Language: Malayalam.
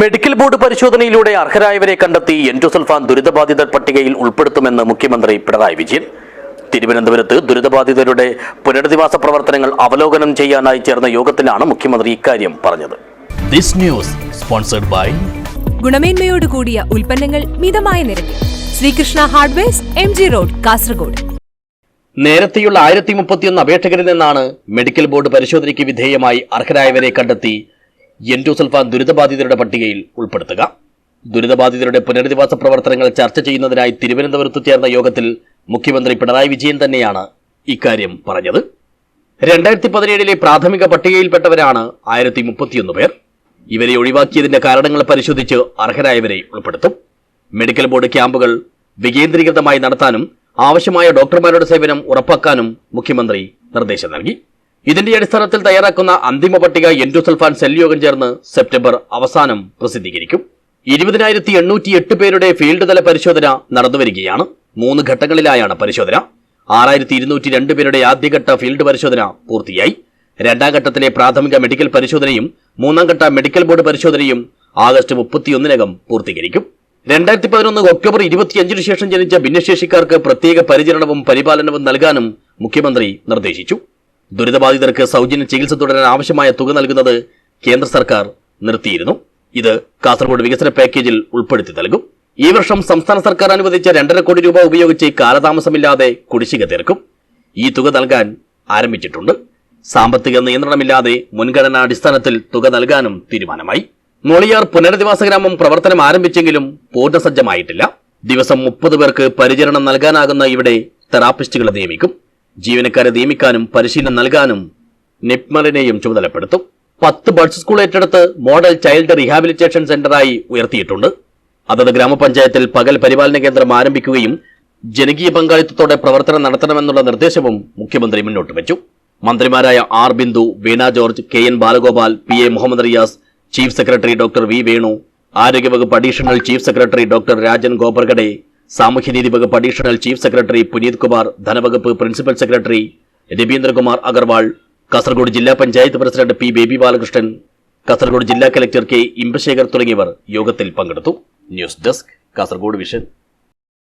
മെഡിക്കൽ ബോർഡ് പരിശോധനയിലൂടെ അർഹരായവരെ കണ്ടെത്തി എൻഡോസൾഫാൻ ദുരിതബാധിതർ പട്ടികയിൽ ഉൾപ്പെടുത്തുമെന്ന് മുഖ്യമന്ത്രി പിണറായി വിജയൻ. തിരുവനന്തപുരത്ത് ദുരിതബാധിതരുടെ പുനരധിവാസ പ്രവർത്തനങ്ങൾ അവലോകനം ചെയ്യാനായി ചേർന്ന യോഗത്തിലാണ് മുഖ്യമന്ത്രി ഇക്കാര്യം പറഞ്ഞത്. This news sponsored by ഗുണമേന്മയോട് കൂടിയ ഉൽപ്പന്നങ്ങൾ മിതമായ നിരക്കിൽ. Sreekrishna hardwares M G road Kasaragod. നേരത്തെയുള്ള ആയിരത്തി മുപ്പത്തിയൊന്ന് അപേക്ഷകരിൽ നിന്നാണ് മെഡിക്കൽ ബോർഡ് പരിശോധനയ്ക്ക് വിധേയമായി അർഹരായവരെ കണ്ടെത്തി എൻഡോസൾഫാൻ ദുരിതബാധിതരുടെ പട്ടികയിൽ ഉൾപ്പെടുത്തുക. ദുരിതബാധിതരുടെ പുനരധിവാസ പ്രവർത്തനങ്ങൾ ചർച്ച ചെയ്യുന്നതിനായി തിരുവനന്തപുരത്ത് ചേർന്ന യോഗത്തിൽ മുഖ്യമന്ത്രി പിണറായി വിജയൻ തന്നെയാണ് ഇക്കാര്യം പറഞ്ഞത്. രണ്ടായിരത്തി പതിനേഴിലെ പ്രാഥമിക പട്ടികയിൽപ്പെട്ടവരാണ് ആയിരത്തി മുപ്പത്തിയൊന്ന് പേർ. ഇവരെ ഒഴിവാക്കിയതിന്റെ കാരണങ്ങൾ പരിശോധിച്ച് അർഹരായവരെ ഉൾപ്പെടുത്തും. മെഡിക്കൽ ബോർഡ് ക്യാമ്പുകൾ വികേന്ദ്രീകൃതമായി നടത്താനും ആവശ്യമായ ഡോക്ടർമാരുടെ സേവനം ഉറപ്പാക്കാനും മുഖ്യമന്ത്രി നിർദ്ദേശം നൽകി. ഇതിന്റെ അടിസ്ഥാനത്തിൽ തയ്യാറാക്കുന്ന അന്തിമ പട്ടിക എൻഡോസൾഫാൻ സെൽ യോഗം ചേർന്ന് സെപ്റ്റംബർ അവസാനം പ്രസിദ്ധീകരിക്കും. ഇരുപതിനായിരത്തി എണ്ണൂറ്റി എട്ട് പേരുടെ ഫീൽഡ് തല പരിശോധന നടന്നുവരികയാണ്. മൂന്ന് ഘട്ടങ്ങളിലായാണ് പരിശോധന. ആറായിരത്തി ഇരുന്നൂറ്റി രണ്ട് പേരുടെ ആദ്യഘട്ട ഫീൽഡ് പരിശോധന പൂർത്തിയായി. രണ്ടാം ഘട്ടത്തിലെ പ്രാഥമിക മെഡിക്കൽ പരിശോധനയും മൂന്നാം ഘട്ട മെഡിക്കൽ ബോർഡ് പരിശോധനയും ആഗസ്റ്റ് മുപ്പത്തിയൊന്നിനകം പൂർത്തീകരിക്കും. രണ്ടായിരത്തി പതിനൊന്ന് ഒക്ടോബർ ഇരുപത്തിയഞ്ചിന് ശേഷം ജനിച്ച ഭിന്നശേഷിക്കാർക്ക് പ്രത്യേക പരിചരണവും പരിപാലനവും നൽകാനും മുഖ്യമന്ത്രി നിർദ്ദേശിച്ചു. ദുരിതബാധിതർക്ക് സൗജന്യ ചികിത്സ തുടരാൻ ആവശ്യമായ തുക നൽകുന്നത് കേന്ദ്ര സർക്കാർ നിർത്തിയിരുന്നു. ഇത് കാസർഗോഡ് വികസന പാക്കേജിൽ ഉൾപ്പെടുത്തി നൽകും. ഈ വർഷം സംസ്ഥാന സർക്കാർ അനുവദിച്ച രണ്ടര കോടി രൂപ ഉപയോഗിച്ച് കാലതാമസമില്ലാതെ കുടിശ്ശിക തീർക്കും. ഈ തുക നൽകാൻ ആരംഭിച്ചിട്ടുണ്ട്. സാമ്പത്തിക നിയന്ത്രണമില്ലാതെ മുൻഗണനാടിസ്ഥാനത്തിൽ തുക നൽകാനും തീരുമാനമായി. മോളിയാർ പുനരധിവാസ ഗ്രാമം പ്രവർത്തനം ആരംഭിച്ചെങ്കിലും പൂർണസജ്ജമായിട്ടില്ല. ദിവസം മുപ്പത് പേർക്ക് പരിചരണം നൽകാനാകുന്ന ഇവിടെ തെറാപ്പിസ്റ്റുകളെ നിയമിക്കും. ജീവനക്കാരെ നിയമിക്കാനും പരിശീലനം നൽകാനും നിപ്മറിനെയും ചുമതലപ്പെടുത്തും. പത്ത് ബഡ്സ് സ്കൂൾ ഏറ്റെടുത്ത് മോഡൽ ചൈൽഡ് റീഹാബിലിറ്റേഷൻ സെന്ററായി ഉയർത്തിയിട്ടുണ്ട്. അതത് ഗ്രാമപഞ്ചായത്തിൽ പകൽ പരിപാലന കേന്ദ്രം ആരംഭിക്കുകയും ജനകീയ പങ്കാളിത്തത്തോടെ പ്രവർത്തനം നടത്തണമെന്നുള്ള നിർദ്ദേശവും മുഖ്യമന്ത്രി മുന്നോട്ട് വെച്ചു. മന്ത്രിമാരായ R Bindu Veena George K N Balagopal P A Muhammad Riyas chief secretary doctor V Venu ആരോഗ്യവകുപ്പ് additional chief secretary doctor Rajan Khobragade സാമൂഹ്യനീതി വകുപ്പ് additional chief secretary Puneet Kumar ധനവകുപ്പ് principal secretary Raveendrakumar Agarwal Kasaragod ജില്ലാ panchayat president P baby Balakrishnan Kasaragod ജില്ലാ കലക്ടർ കെ ഇമ്പശേഖർ തുടങ്ങിയവർ യോഗത്തിൽ പങ്കെടുത്തു. News desk Kasaragod vision.